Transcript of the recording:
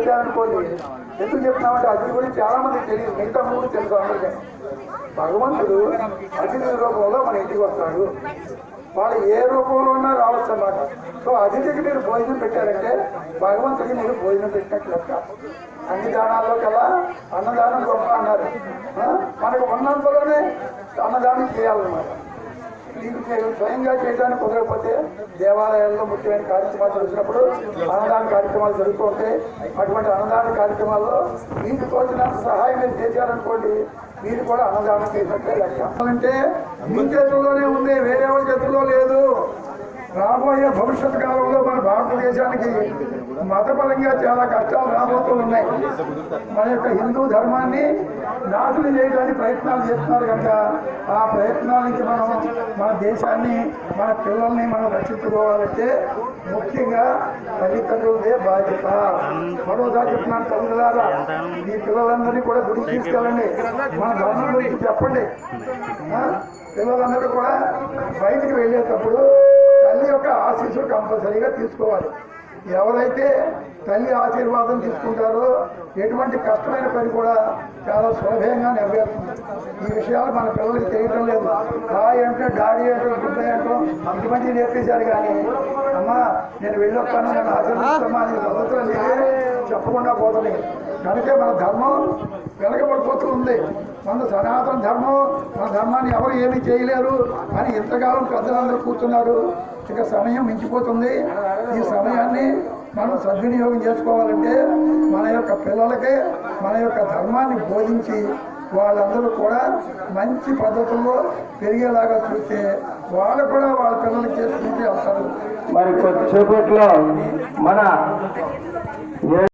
పెట్టారనుకోండి ఎందుకు చెప్తున్నామంటే అతిథి గురించి చాలా మంది తెలియదు. మిగతా మూడు తెలుసు అందరికీ. భగవంతుడు అతిథి రూపంలో మన ఇంటికి వస్తాడు. వాళ్ళు ఏ రూపంలో ఉన్నా రావచ్చు అన్నమాట. సో అతిథికి మీరు భోజనం పెట్టారంటే భగవంతుడికి మీరు భోజనం పెట్టినట్లు లెక్క. అన్ని దానాల్లో కల్లా అన్నదానం గొప్ప అన్నారు. మనకు ఉన్నంతలోనే అన్నదానం చేయాలన్నమాట. మీకు స్వయంగా చేయడానికి కుదరకపోతే దేవాలయాల్లో ముఖ్యమైన కార్యక్రమాలు జరుగుతున్నప్పుడు అన్నదాన కార్యక్రమాలు జరుగుతూ ఉంటాయి అటువంటి అన్నదాన కార్యక్రమాల్లో మీకు తోచినంత సహాయం మీరు చేశారనుకోండి మీరు కూడా అన్నదానం చేసినట్టే లెక్క. అంటే మీ చేతుల్లోనే ఉంది వేరే వాళ్ళ చేతుల్లో లేదు. రాబోయే భవిష్యత్ కాలంలో మన భారతదేశానికి మతపరంగా చాలా కష్టాలు రాబోతూ ఉన్నాయి. మన యొక్క హిందూ ధర్మాన్ని నాశనం చేయడానికి ప్రయత్నాలు చేస్తున్నారు కనుక ఆ ప్రయత్నాల నుంచి మనం మన దేశాన్ని మన పిల్లల్ని మనం రక్షించుకోవాలంటే ముఖ్యంగా తల్లిదండ్రులదే బాధ్యత. మరోసారి చెప్తున్నాను తల్లిదారా ఈ పిల్లలందరినీ కూడా గుడికి తీసుకెళ్ళండి. మన ధర్మం గురించి చెప్పండి. పిల్లలందరూ కూడా బయటికి వెళ్ళేటప్పుడు తల్లి యొక్క ఆశీస్సులు కంపల్సరీగా తీసుకోవాలి. ఎవరైతే తల్లి ఆశీర్వాదం తీసుకుంటారో ఎటువంటి కష్టమైన పని కూడా చాలా సులభంగా నెరవేరుతుంది. ఈ విషయాలు మన పిల్లలకి తెలియటం లేదు. హాయ్ అంటే డాడీ అంటే గుడ్డ అంటే ఇటువంటి నేర్పించారు కానీ అమ్మా నేను వెళ్ళొస్తాను నేను ఆశీర్వదిస్తామా అని పద్ధతులు చెప్పకుండా పోతుంది కనుక మన ధర్మం వెనకబడిపోతుంది మన సనాతన ధర్మం మన ధర్మాన్ని ఎవరు ఏమీ చేయలేరు. అని ఇంతకాలం పెద్దలందరూ కూర్చున్నారు. ఇక సమయం మించిపోతుంది. ఈ సమయాన్ని మనం సద్వినియోగం చేసుకోవాలంటే మన యొక్క పిల్లలకే మన యొక్క ధర్మాన్ని బోధించి వాళ్ళందరూ కూడా మంచి పద్ధతుల్లో పెరిగేలాగా చూస్తే వాళ్ళు కూడా వాళ్ళ పిల్లలకి చేసుకుంటే వస్తారు మరి కొద్దిసేపట్లో మన